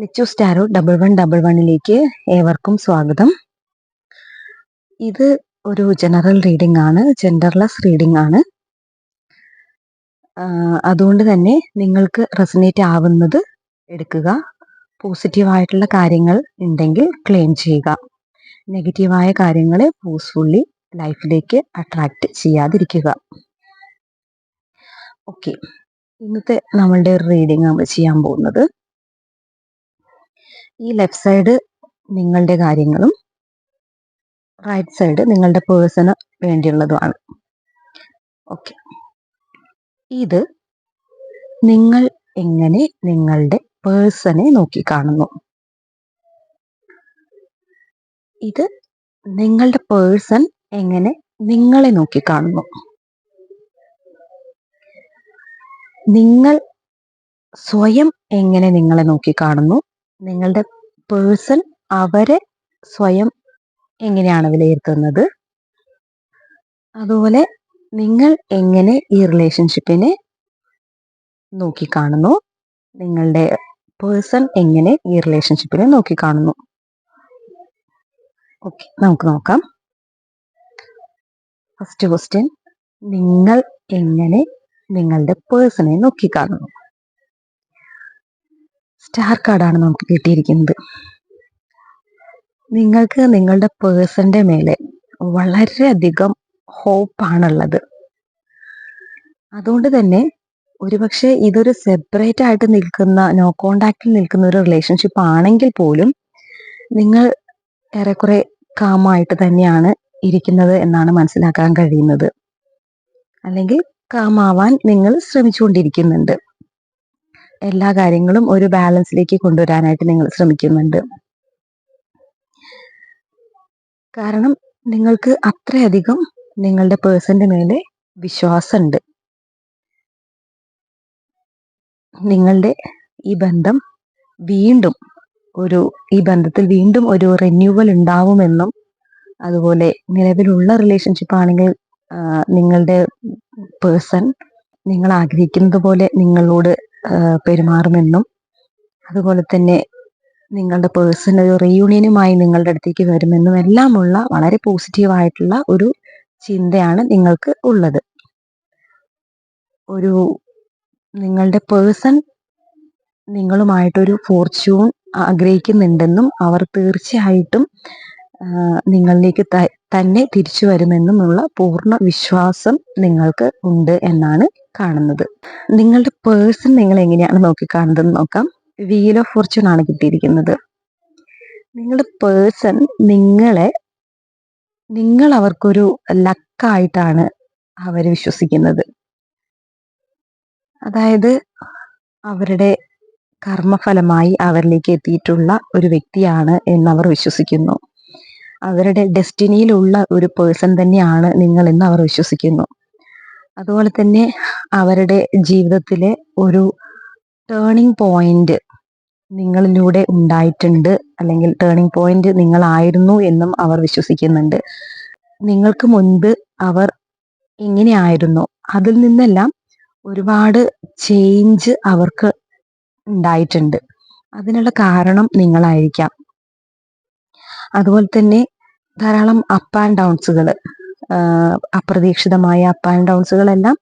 ലിച്ചു സ്റ്റാരോ double one double വണ്ണിലേക്ക് ഏവർക്കും സ്വാഗതം. ഇത് ഒരു ജനറൽ റീഡിംഗ് ആണ് ജെൻഡർലെസ് റീഡിംഗ് ആണ്. അതുകൊണ്ട് തന്നെ നിങ്ങൾക്ക് റെസനേറ്റ് ആവുന്നത് എടുക്കുക. പോസിറ്റീവായിട്ടുള്ള കാര്യങ്ങൾ ഉണ്ടെങ്കിൽ ക്ലെയിം ചെയ്യുക. നെഗറ്റീവായ കാര്യങ്ങളെ ഫോഴ്സ്ഫുള്ളി ലൈഫിലേക്ക് അട്രാക്റ്റ് ചെയ്യാതിരിക്കുക. ഓക്കെ ഇന്നത്തെ നമ്മളുടെ റീഡിംഗ് നമ്മൾ ചെയ്യാൻ പോകുന്നത്. ഈ ലെഫ്റ്റ് സൈഡ് നിങ്ങളുടെ കാര്യങ്ങളും റൈറ്റ് സൈഡ് നിങ്ങളുടെ പേഴ്സണ് വേണ്ടിയുള്ളതുമാണ്. ഓക്കെ ഇത് നിങ്ങൾ എങ്ങനെ നിങ്ങളുടെ പേഴ്സണെ നോക്കിക്കാണുന്നു? ഇത് നിങ്ങളുടെ പേഴ്സൺ എങ്ങനെ നിങ്ങളെ നോക്കിക്കാണുന്നു? നിങ്ങൾ സ്വയം എങ്ങനെ നിങ്ങളെ നോക്കിക്കാണുന്നു? നിങ്ങളുടെ പേഴ്സൺ അവരെ സ്വയം എങ്ങനെയാണ് വിലയിരുത്തുന്നത്? അതുപോലെ നിങ്ങൾ എങ്ങനെ ഈ റിലേഷൻഷിപ്പിനെ നോക്കിക്കാണുന്നു? നിങ്ങളുടെ പേഴ്സൺ എങ്ങനെ ഈ റിലേഷൻഷിപ്പിനെ നോക്കിക്കാണുന്നു? ഓക്കെ നമുക്ക് നോക്കാം. ഫസ്റ്റ് ക്വസ്റ്റ്യൻ നിങ്ങൾ എങ്ങനെ നിങ്ങളുടെ പേഴ്സണെ നോക്കിക്കാണുന്നു? സ്റ്റാർ കാർഡാണ് നമുക്ക് കിട്ടിയിരിക്കുന്നത്. നിങ്ങൾക്ക് നിങ്ങളുടെ പേഴ്സന്റെ മേലെ വളരെയധികം ഹോപ്പാണുള്ളത് അതുകൊണ്ട് തന്നെ ഒരുപക്ഷെ ഇതൊരു സെപ്പറേറ്റ് ആയിട്ട് നിൽക്കുന്ന നോ കോണ്ടാക്റ്റിൽ നിൽക്കുന്ന ഒരു റിലേഷൻഷിപ്പ് ആണെങ്കിൽ പോലും നിങ്ങൾ ഏറെക്കുറെ കാമായിട്ട് തന്നെയാണ് ഇരിക്കുന്നത് എന്നാണ് മനസ്സിലാക്കാൻ കഴിയുന്നത്. അല്ലെങ്കിൽ കാമാവാൻ നിങ്ങൾ ശ്രമിച്ചുകൊണ്ടിരിക്കുന്നുണ്ട്. എല്ലാ കാര്യങ്ങളും ഒരു ബാലൻസിലേക്ക് കൊണ്ടുവരാനായിട്ട് നിങ്ങൾ ശ്രമിക്കുന്നുണ്ട്. കാരണം നിങ്ങൾക്ക് അത്രയധികം നിങ്ങളുടെ പേഴ്സന്റെ മേലെ വിശ്വാസമുണ്ട്. നിങ്ങളുടെ ഈ ബന്ധം വീണ്ടും ഒരു ഈ ബന്ധത്തിൽ വീണ്ടും ഒരു റിന്യൂവൽ ഉണ്ടാവുമെന്നും അതുപോലെ നിലവിലുള്ള റിലേഷൻഷിപ്പ് ആണെങ്കിൽ നിങ്ങളുടെ പേഴ്സൺ നിങ്ങൾ ആഗ്രഹിക്കുന്നത് പോലെ നിങ്ങളോട് പെരുമാറുമെന്നും അതുപോലെ തന്നെ നിങ്ങളുടെ പേഴ്സൺ ഒരു റീയൂണിയനുമായി നിങ്ങളുടെ അടുത്തേക്ക് വരുമെന്നും എല്ലാമുള്ള വളരെ പോസിറ്റീവായിട്ടുള്ള ഒരു ചിന്തയാണ് നിങ്ങൾക്ക് ഉള്ളത്. ഒരു നിങ്ങളുടെ പേഴ്സൺ നിങ്ങളുമായിട്ടൊരു ഫോർച്യൂൺ ആഗ്രഹിക്കുന്നുണ്ടെന്നും അവർ തീർച്ചയായിട്ടും നിങ്ങളിലേക്ക് തന്നെ തിരിച്ചു വരുമെന്നുമുള്ള പൂർണ വിശ്വാസം നിങ്ങൾക്ക് ഉണ്ട് എന്നാണ് കാണുന്നത്. നിങ്ങളുടെ പേഴ്സൺ നിങ്ങൾ എങ്ങനെയാണ് നോക്കി കാണുന്നത് നോക്കാം. വീൽ ഓഫ് ഫോർച്യൂൺ ആണ് കിട്ടിയിരിക്കുന്നത്. നിങ്ങളുടെ പേഴ്സൺ നിങ്ങളെ നിങ്ങൾ അവർക്കൊരു ലക്കായിട്ടാണ് അവർ വിശ്വസിക്കുന്നത്. അതായത് അവരുടെ കർമ്മഫലമായി അവരിലേക്ക് എത്തിയിട്ടുള്ള ഒരു വ്യക്തിയാണ് എന്നവർ വിശ്വസിക്കുന്നു. അവരുടെ ഡെസ്റ്റിനിയിലുള്ള ഒരു പേഴ്സൺ തന്നെയാണ് നിങ്ങൾ എന്ന് അവർ വിശ്വസിക്കുന്നു. അതുപോലെ തന്നെ അവരുടെ ജീവിതത്തിലെ ഒരു ടേണിംഗ് പോയിന്റ് നിങ്ങളിലൂടെ ഉണ്ടായിട്ടുണ്ട്. അല്ലെങ്കിൽ ടേണിംഗ് പോയിന്റ് നിങ്ങളായിരുന്നു എന്നും അവർ വിശ്വസിക്കുന്നുണ്ട്. നിങ്ങൾക്ക് മുൻപ് അവർ എങ്ങനെയായിരുന്നു? അതിൽ നിന്നെല്ലാം ഒരുപാട് ചേഞ്ച് അവർക്ക് ഉണ്ടായിട്ടുണ്ട്. അതിനുള്ള കാരണം നിങ്ങളായിരിക്കാം. അതുപോലെ തന്നെ ധാരാളം അപ്പ് ആൻഡ് ഡൗൺസുകൾ അപ്രതീക്ഷിതമായ അപ്പ് ആൻഡ് ഡൗൺസുകളെല്ലാം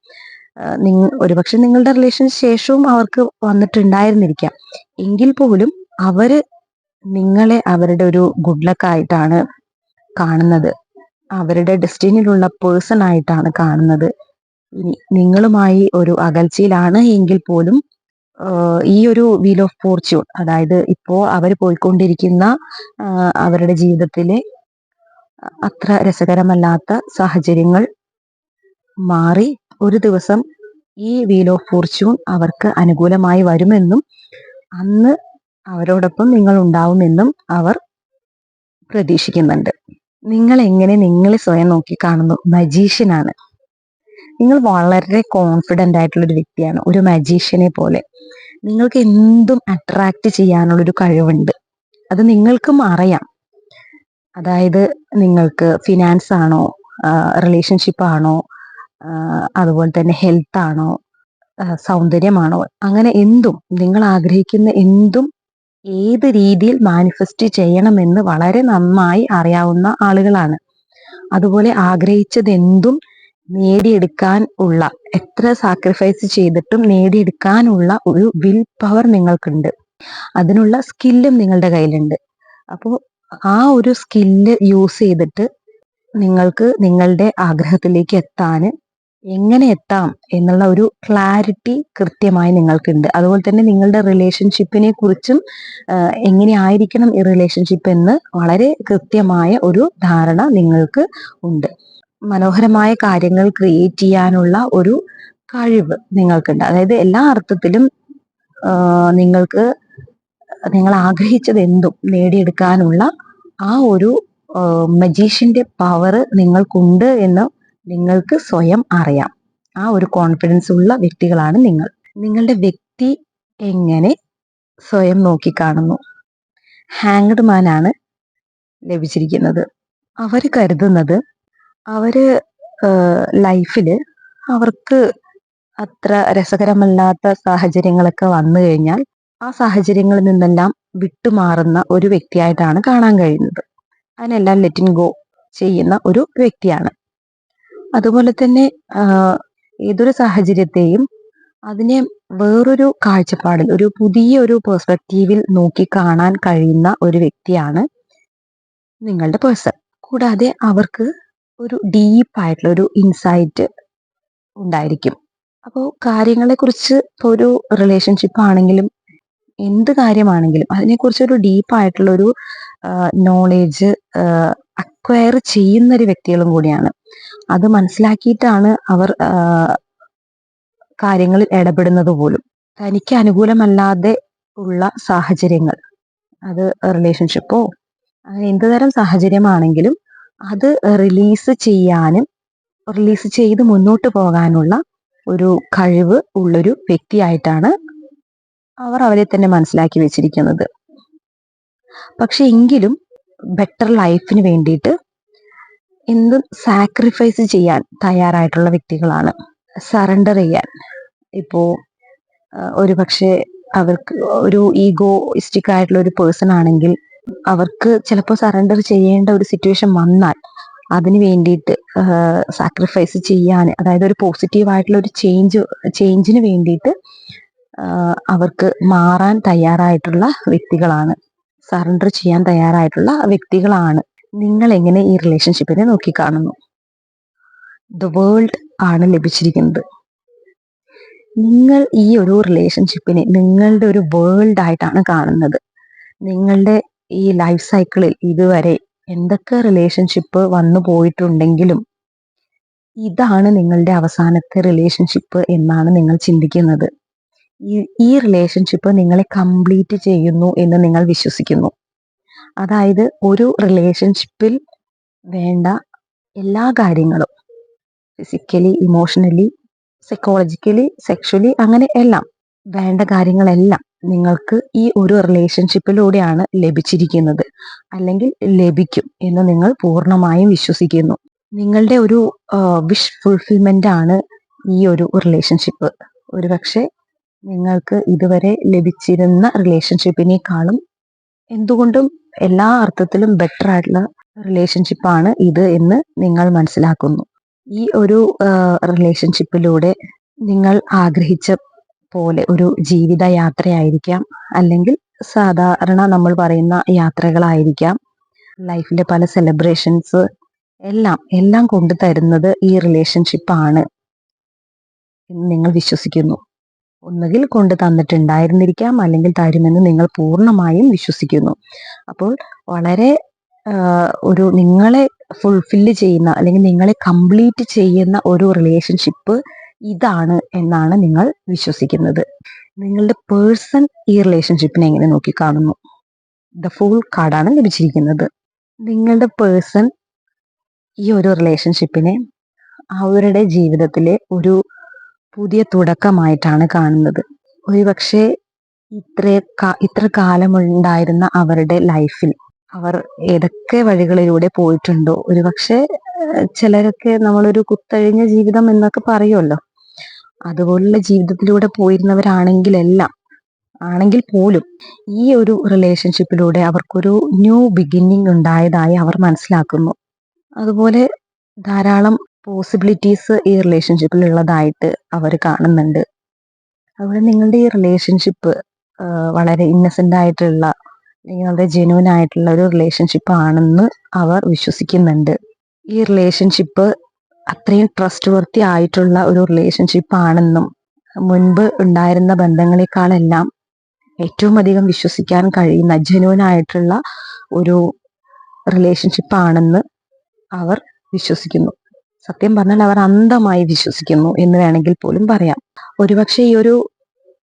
നിങ്ങ ഒരുപക്ഷെ നിങ്ങളുടെ റിലേഷൻ ശേഷവും അവർക്ക് വന്നിട്ടുണ്ടായിരുന്നിരിക്കാം. എങ്കിൽ പോലും അവർ നിങ്ങളെ അവരുടെ ഒരു ഗുഡ് ലക്ക് ആയിട്ടാണ് കാണുന്നത്. അവരുടെ ഡെസ്റ്റിനിലുള്ള പേഴ്സൺ ആയിട്ടാണ് കാണുന്നത്. ഇനി നിങ്ങളുമായി ഒരു അകൽച്ചയിലാണ് എങ്കിൽ പോലും ഈ ഒരു വീൽ ഓഫ് ഫോർച്യൂൺ അതായത് ഇപ്പോ അവർ പോയിക്കൊണ്ടിരിക്കുന്ന അവരുടെ ജീവിതത്തിലെ അത്ര രസകരമല്ലാത്ത സാഹചര്യങ്ങൾ മാറി ഒരു ദിവസം ഈ വീൽ ഓഫ് ഫോർച്യൂൺ അവർക്ക് അനുകൂലമായി വരുമെന്നും അന്ന് അവരോടൊപ്പം നിങ്ങൾ ഉണ്ടാവുമെന്നും അവർ പ്രതീക്ഷിക്കുന്നുണ്ട്. നിങ്ങൾ എങ്ങനെ നിങ്ങളെ സ്വയം നോക്കി കാണുന്നു? മജീഷ്യനാണ് നിങ്ങൾ വളരെ കോൺഫിഡന്റ് ആയിട്ടുള്ള ഒരു വ്യക്തിയാണ്. ഒരു മജീഷ്യനെ പോലെ. നിങ്ങൾക്ക് എന്തും അട്രാക്റ്റ് ചെയ്യാനുള്ളൊരു കഴിവുണ്ട്. അത് നിങ്ങൾക്കും അറിയാം. അതായത് നിങ്ങൾക്ക് ഫിനാൻസ് ആണോ റിലേഷൻഷിപ്പ് ആണോ അതുപോലെ തന്നെ ഹെൽത്ത് ആണോ സൗന്ദര്യമാണോ അങ്ങനെ എന്തും നിങ്ങൾ ആഗ്രഹിക്കുന്ന എന്തും ഏത് രീതിയിൽ മാനിഫെസ്റ്റ് ചെയ്യണമെന്ന് വളരെ നന്നായി അറിയാവുന്ന ആളുകളാണ്. അതുപോലെ ആഗ്രഹിച്ചത് എന്തും നേടിയെടുക്കാൻ ഉള്ള എത്ര സാക്രിഫൈസ് ചെയ്തിട്ടും നേടിയെടുക്കാനുള്ള ഒരു വിൽ പവർ നിങ്ങൾക്കുണ്ട്. അതിനുള്ള സ്കില്ലും നിങ്ങളുടെ കയ്യിലുണ്ട്. അപ്പോൾ ആ ഒരു സ്കില്ല് യൂസ് ചെയ്തിട്ട് നിങ്ങൾക്ക് നിങ്ങളുടെ ആഗ്രഹത്തിലേക്ക് എത്താൻ എങ്ങനെ എത്താം എന്നുള്ള ഒരു ക്ലാരിറ്റി കൃത്യമായി നിങ്ങൾക്കുണ്ട്. അതുപോലെ തന്നെ നിങ്ങളുടെ റിലേഷൻഷിപ്പിനെ കുറിച്ചും എങ്ങനെയായിരിക്കണം ഈ റിലേഷൻഷിപ്പ് എന്ന് വളരെ കൃത്യമായ ഒരു ധാരണ നിങ്ങൾക്ക് ഉണ്ട്. മനോഹരമായ കാര്യങ്ങൾ ക്രിയേറ്റ് ചെയ്യാനുള്ള ഒരു കഴിവ് നിങ്ങൾക്കുണ്ട്. അതായത് എല്ലാ അർത്ഥത്തിലും നിങ്ങൾക്ക് നിങ്ങൾ ആഗ്രഹിച്ചത് എന്തും നേടിയെടുക്കാനുള്ള ആ ഒരു മജീഷ്യന്റെ പവർ നിങ്ങൾക്കുണ്ട് എന്ന് നിങ്ങൾക്ക് സ്വയം അറിയാം. ആ ഒരു കോൺഫിഡൻസ് ഉള്ള വ്യക്തികളാണ് നിങ്ങൾ. നിങ്ങളുടെ വ്യക്തി എങ്ങനെ സ്വയം നോക്കിക്കാണുന്നു? ഹാങ്ഡ് മാനാണ് ലഭിച്ചിരിക്കുന്നത്. അവർ കരുതുന്നത് അവർ ലൈഫിൽ അവർക്ക് അത്ര രസകരമല്ലാത്ത സാഹചര്യങ്ങളൊക്കെ വന്നു കഴിഞ്ഞാൽ ആ സാഹചര്യങ്ങളിൽ നിന്നെല്ലാം വിട്ടുമാറുന്ന ഒരു വ്യക്തിയായിട്ടാണ് കാണാൻ കഴിയുന്നത്. അതിനെല്ലാം ലെറ്റിൻ ഗോ ചെയ്യുന്ന ഒരു വ്യക്തിയാണ്. അതുപോലെ തന്നെ ഏതൊരു സാഹചര്യത്തെയും അതിനെ വേറൊരു കാഴ്ചപ്പാടിൽ ഒരു പുതിയ ഒരു പെർസ്പെക്റ്റീവിൽ നോക്കി കാണാൻ കഴിയുന്ന ഒരു വ്യക്തിയാണ് നിങ്ങളുടെ പേഴ്സൺ കൂടാതെ അവർക്ക് ഒരു ഡീപ്പായിട്ടുള്ള ഒരു ഇൻസൈറ്റ് ഉണ്ടായിരിക്കും. അപ്പോൾ കാര്യങ്ങളെക്കുറിച്ച് ഇപ്പോൾ ഒരു റിലേഷൻഷിപ്പ് ആണെങ്കിലും എന്ത് കാര്യമാണെങ്കിലും അതിനെക്കുറിച്ച് ഒരു ഡീപ്പായിട്ടുള്ള ഒരു നോളേജ് അക്വയർ ചെയ്യുന്ന ഒരു വ്യക്തികളും കൂടിയാണ്. അത് മനസ്സിലാക്കിയിട്ടാണ് അവർ കാര്യങ്ങളിൽ ഇടപെടുന്നത് പോലും. തനിക്ക് അനുകൂലമല്ലാതെ ഉള്ള സാഹചര്യങ്ങൾ. അത് റിലേഷൻഷിപ്പോ അങ്ങനെ എന്ത് തരം സാഹചര്യമാണെങ്കിലും അത് റിലീസ് ചെയ്യാനും റിലീസ് ചെയ്ത് മുന്നോട്ട് പോകാനുള്ള ഒരു കഴിവ് ഉള്ളൊരു വ്യക്തിയായിട്ടാണ് അവർ അവരെ തന്നെ മനസ്സിലാക്കി വെച്ചിരിക്കുന്നത്. പക്ഷെ എങ്കിലും ബെറ്റർ ലൈഫിന് വേണ്ടിയിട്ട് എന്തും സാക്രിഫൈസ് ചെയ്യാൻ തയ്യാറായിട്ടുള്ള വ്യക്തികളാണ്. സറണ്ടർ ചെയ്യാൻ. ഇപ്പോ ഒരു അവർക്ക് ഒരു ഈഗോയിസ്റ്റിക് ആയിട്ടുള്ള ഒരു പേഴ്സൺ ആണെങ്കിൽ അവർക്ക് ചിലപ്പോൾ സറണ്ടർ ചെയ്യേണ്ട ഒരു സിറ്റുവേഷൻ വന്നാൽ അതിന് വേണ്ടിയിട്ട് സാക്രിഫൈസ് ചെയ്യാൻ അതായത് ഒരു പോസിറ്റീവ് ആയിട്ടുള്ള ഒരു ചേഞ്ച് ചേഞ്ചിന് വേണ്ടിയിട്ട് അവർക്ക് മാറാൻ തയ്യാറായിട്ടുള്ള വ്യക്തികളാണ്. സറണ്ടർ ചെയ്യാൻ തയ്യാറായിട്ടുള്ള വ്യക്തികളാണ്. നിങ്ങൾ എങ്ങനെ ഈ റിലേഷൻഷിപ്പിനെ നോക്കിക്കാണുന്നു? ദ വേൾഡ് ആണ് ലഭിച്ചിരിക്കുന്നത്. നിങ്ങൾ ഈ ഒരു റിലേഷൻഷിപ്പിനെ നിങ്ങളുടെ ഒരു വേൾഡ് ആയിട്ടാണ് കാണുന്നത്. നിങ്ങളുടെ ഈ ലൈഫ് സൈക്കിളിൽ ഇതുവരെ എന്തൊക്കെ റിലേഷൻഷിപ്പ് വന്നു പോയിട്ടുണ്ടെങ്കിലും ഇതാണ് നിങ്ങളുടെ അവസാനത്തെ റിലേഷൻഷിപ്പ് എന്നാണ് നിങ്ങൾ ചിന്തിക്കുന്നത്. ഈ റിലേഷൻഷിപ്പ് നിങ്ങളെ കംപ്ലീറ്റ് ചെയ്യുന്നു എന്ന് നിങ്ങൾ വിശ്വസിക്കുന്നു. അതായത് ഒരു റിലേഷൻഷിപ്പിൽ വേണ്ട എല്ലാ കാര്യങ്ങളും ഫിസിക്കലി ഇമോഷണലി സൈക്കോളജിക്കലി സെക്ഷലി അങ്ങനെ എല്ലാം വേണ്ട കാര്യങ്ങളെല്ലാം നിങ്ങൾക്ക് ഈ ഒരു റിലേഷൻഷിപ്പിലൂടെയാണ് ലഭിച്ചിരിക്കുന്നത്. അല്ലെങ്കിൽ ലഭിക്കും എന്ന് നിങ്ങൾ പൂർണമായും വിശ്വസിക്കുന്നു. നിങ്ങളുടെ ഒരു വിഷ് ഫുൾഫിൽമെന്റ് ആണ് ഈ ഒരു റിലേഷൻഷിപ്പ് ഒരുപക്ഷെ നിങ്ങൾക്ക് ഇതുവരെ ലഭിച്ചിരുന്ന റിലേഷൻഷിപ്പിനേക്കാളും എന്തുകൊണ്ടും എല്ലാ അർത്ഥത്തിലും ബെറ്റർ ആയിട്ടുള്ള റിലേഷൻഷിപ്പാണ് ഇത് എന്ന് നിങ്ങൾ മനസ്സിലാക്കുന്നു. ഈ ഒരു റിലേഷൻഷിപ്പിലൂടെ നിങ്ങൾ ആഗ്രഹിച്ച പോലെ ഒരു ജീവിത യാത്രയായിരിക്കാം അല്ലെങ്കിൽ സാധാരണ നമ്മൾ പറയുന്ന യാത്രകളായിരിക്കാം. ലൈഫിലെ പല സെലിബ്രേഷൻസ് എല്ലാം എല്ലാം കൊണ്ടു തരുന്നത് ഈ റിലേഷൻഷിപ്പ് ആണ് എന്ന് നിങ്ങൾ വിശ്വസിക്കുന്നു. ഒന്നുകിൽ കൊണ്ട് തന്നിട്ടുണ്ടായിരുന്നിരിക്കാം അല്ലെങ്കിൽ തരുമെന്ന് നിങ്ങൾ പൂർണമായും വിശ്വസിക്കുന്നു. അപ്പോൾ വളരെ ഒരു നിങ്ങളെ ഫുൾഫില്ല് ചെയ്യുന്ന അല്ലെങ്കിൽ നിങ്ങളെ കംപ്ലീറ്റ് ചെയ്യുന്ന ഒരു റിലേഷൻഷിപ്പ് ഇതാണ് എന്നാണ് നിങ്ങൾ വിശ്വസിക്കുന്നത്. നിങ്ങളുടെ പേഴ്സൺ ഈ റിലേഷൻഷിപ്പിനെ എങ്ങനെ നോക്കിക്കാണുന്നു? ദ ഫുൾ കാർഡാണ് ലഭിച്ചിരിക്കുന്നത്. നിങ്ങളുടെ പേഴ്സൺ ഈ ഒരു റിലേഷൻഷിപ്പിനെ അവരുടെ ജീവിതത്തിലെ ഒരു പുതിയ തുടക്കമായിട്ടാണ് കാണുന്നത്. ഒരുപക്ഷെ ഇത്ര ഇത്ര കാലമുണ്ടായിരുന്ന അവരുടെ ലൈഫിൽ അവർ ഏതൊക്കെ വഴികളിലൂടെ പോയിട്ടുണ്ടോ? ഒരുപക്ഷെ ചിലരൊക്കെ നമ്മളൊരു കുത്തഴിഞ്ഞ ജീവിതം എന്നൊക്കെ പറയുമല്ലോ. അതുപോലുള്ള ജീവിതത്തിലൂടെ പോയിരുന്നവരാണെങ്കിലെല്ലാം ആണെങ്കിൽ പോലും ഈ ഒരു റിലേഷൻഷിപ്പിലൂടെ അവർക്കൊരു ന്യൂ ബിഗിന്നിങ് ഉണ്ടായതായി അവർ മനസ്സിലാക്കുന്നു. അതുപോലെ ധാരാളം പോസിബിലിറ്റീസ് ഈ റിലേഷൻഷിപ്പിൽ ഉള്ളതായിട്ട് അവർ കാണുന്നുണ്ട്. അതുപോലെ നിങ്ങളുടെ ഈ റിലേഷൻഷിപ്പ് വളരെ ഇന്നസെന്റ് ആയിട്ടുള്ള നിങ്ങളുടെ ജെനുവൻ ആയിട്ടുള്ള ഒരു റിലേഷൻഷിപ്പ് ആണെന്ന് അവർ വിശ്വസിക്കുന്നുണ്ട്. ഈ റിലേഷൻഷിപ്പ് അത്രയും ട്രസ്റ്റ് വർത്തി ആയിട്ടുള്ള ഒരു റിലേഷൻഷിപ്പ് ആണെന്നും മുൻപ് ഉണ്ടായിരുന്ന ബന്ധങ്ങളെക്കാളെല്ലാം ഏറ്റവും അധികം വിശ്വസിക്കാൻ കഴിയുന്ന ജനുവനായിട്ടുള്ള ഒരു റിലേഷൻഷിപ്പ് ആണെന്ന് അവർ വിശ്വസിക്കുന്നു. സത്യം പറഞ്ഞാൽ അവർ അന്ധമായി വിശ്വസിക്കുന്നു എന്ന് വേണമെങ്കിൽ പോലും പറയാം. ഒരുപക്ഷെ ഈ ഒരു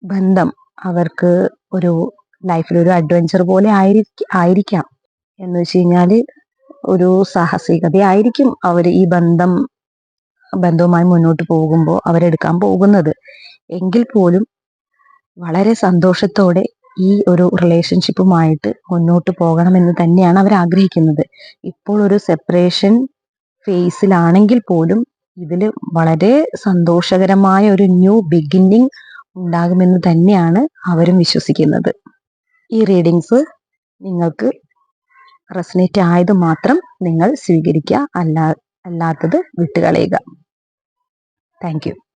ബന്ധം അവർക്ക് ഒരു ലൈഫിൽ ഒരു അഡ്വഞ്ചർ പോലെ ആയിരിക്കാം എന്ന് വെച്ച് കഴിഞ്ഞാൽ ഒരു സാഹസികതയായിരിക്കും അവർ ഈ ബന്ധം ബന്ധവുമായി മുന്നോട്ട് പോകുമ്പോൾ അവരെടുക്കാൻ പോകുന്നത്. എങ്കിൽ പോലും വളരെ സന്തോഷത്തോടെ ഈ ഒരു റിലേഷൻഷിപ്പുമായിട്ട് മുന്നോട്ട് പോകണമെന്ന് തന്നെയാണ് അവർ ആഗ്രഹിക്കുന്നത്. ഇപ്പോൾ ഒരു സെപ്പറേഷൻ ഫേസിലാണെങ്കിൽ പോലും ഇതിൽ വളരെ സന്തോഷകരമായ ഒരു ന്യൂ ബിഗിന്നിങ് ഉണ്ടാകുമെന്ന് തന്നെയാണ് അവരും വിശ്വസിക്കുന്നത്. ഈ റീഡിങ്സ് നിങ്ങൾക്ക് റെസനേറ്റ് ആയത് മാത്രം നിങ്ങൾ സ്വീകരിക്കുക അല്ലാ അല്ലാത്തത് വിട്ടുകളയുക. താങ്ക്